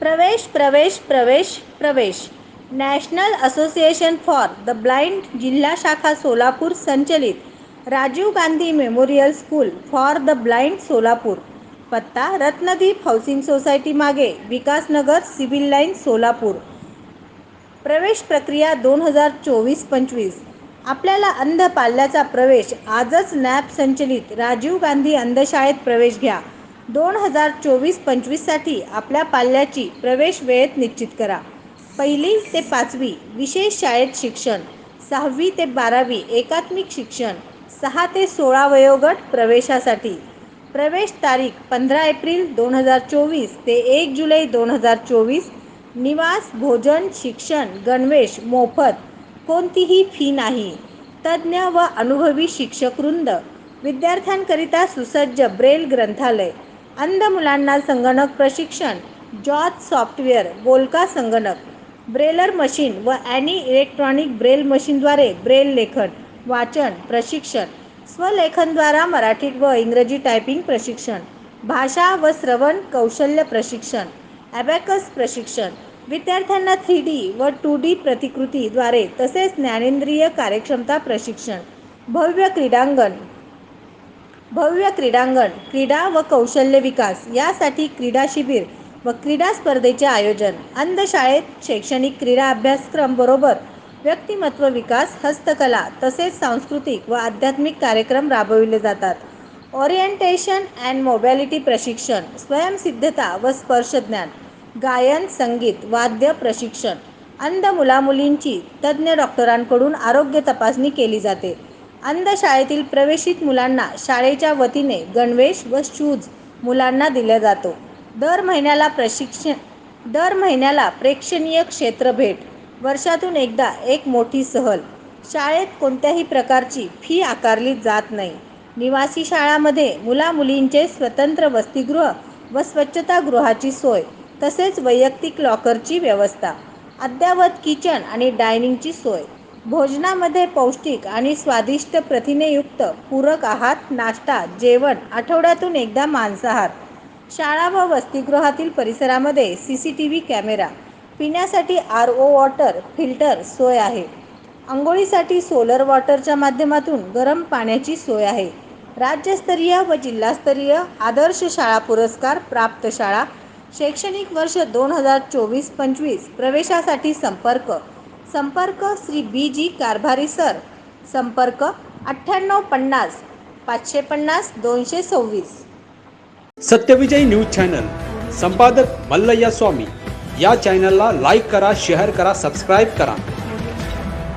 प्रवेश प्रवेश प्रवेश प्रवेश. National association for the blind जिल्हा शाखा सोलापूर संचलित. Rajiv Gandhi memorial school for the blind Solapur. पत्ता रत्नदीप हाऊसिंग सोसायटी मागे विकासनगर सिव्हिल लाईन सोलापूर. प्रवेश प्रक्रिया दोन हजार चोवीस पंचवीस. आपल्याला अंध पाल्याचा प्रवेश आजच नॅप संचलित. राजीव गांधी अंधशाळेत प्रवेश घ्या. दोन हजार चोवीस पंचवीससाठी आपल्या पाल्याची प्रवेश वेळेत निश्चित करा. पहिली ते पाचवी विशेष शाळेत शिक्षण सहावी ते बारावी एकात्मिक शिक्षण सहा ते सोळा वयोगट प्रवेशासाठी. प्रवेश तारीख पंधरा एप्रिल दोन हजार चोवीस ते एक जुलै दोन हजार चोवीस. निवास भोजन शिक्षण गणवेश मोफत कोणतीही फी नाही. तज्ज्ञ व अनुभवी शिक्षकवृंद विद्यार्थ्यांकरिता सुसज्ज ब्रेल ग्रंथालय अंध मुलांना संगणक प्रशिक्षण जॉज सॉफ्टवेअर बोलका संगणक ब्रेलर मशीन व ॲनी इलेक्ट्रॉनिक ब्रेल मशीनद्वारे ब्रेल लेखन वाचन प्रशिक्षण स्वलेखनद्वारा मराठीत व इंग्रजी टायपिंग प्रशिक्षण भाषा व श्रवण कौशल्य प्रशिक्षण ॲबॅकस प्रशिक्षण विद्यार्थ्यांना थ्री डी व टू डी प्रतिकृतीद्वारे तसेच ज्ञानेंद्रिय कार्यक्षमता प्रशिक्षण भव्य क्रीडांगण भव्य क्रीडांगण क्रीडा व कौशल्य विकास यासाठी क्रीडा शिबिर व क्रीडा स्पर्धेचे आयोजन. अंधशाळेत शैक्षणिक क्रीडा अभ्यासक्रम बरोबर व्यक्तिमत्व विकास हस्तकला तसेच सांस्कृतिक व आध्यात्मिक कार्यक्रम राबविले जातात. ओरिएंटेशन अँड मोबॅलिटी प्रशिक्षण स्वयंसिद्धता व स्पर्शज्ञान गायन संगीत वाद्य प्रशिक्षण अंध मुलामुलींची तज्ज्ञ डॉक्टरांकडून आरोग्य तपासणी केली जाते. अंध शाळेतील प्रवेशित मुलांना शाळेच्या वतीने गणवेश व शूज मुलांना दिला जातो. दर महिन्याला प्रशिक्षण दर महिन्याला प्रेक्षणीय क्षेत्र भेट वर्षातून एकदा एक मोठी सहल. शाळेत कोणत्याही प्रकारची फी आकारली जात नाही. निवासी शाळामध्ये मुलामुलींचे स्वतंत्र वसतिगृह व स्वच्छतागृहाची सोय तसेच वैयक्तिक लॉकरची व्यवस्था अद्ययावत किचन आणि डायनिंगची सोय. भोजनामध्ये पौष्टिक आणि स्वादिष्ट प्रथिनेयुक्त पूरक आहार नाश्ता जेवण आठवड्यातून एकदा मांसाहार. शाळा व वसतिगृहातील परिसरामध्ये C C T V camera. पिण्यासाठी आर ओ वॉटर फिल्टर सोय आहे. आंघोळीसाठी सोलर वॉटरच्या माध्यमातून गरम पाण्याची सोय आहे. राज्यस्तरीय व जिल्हास्तरीय आदर्श शाळा पुरस्कार प्राप्त शाळा. शैक्षणिक वर्ष दोन हजार चोवीस पंचवीस प्रवेशासाठी संपर्क संपर्क श्री बी जी कारभारी सर. संपर्क अठ्ठ्याण्णव पन्नास पाचशे पन्नास दोनशे सव्वीस. Satyavijay news channel. संपादक मल्लय्या स्वामी. या चॅनलला लाईक करा शेअर करा सबस्क्राईब करा.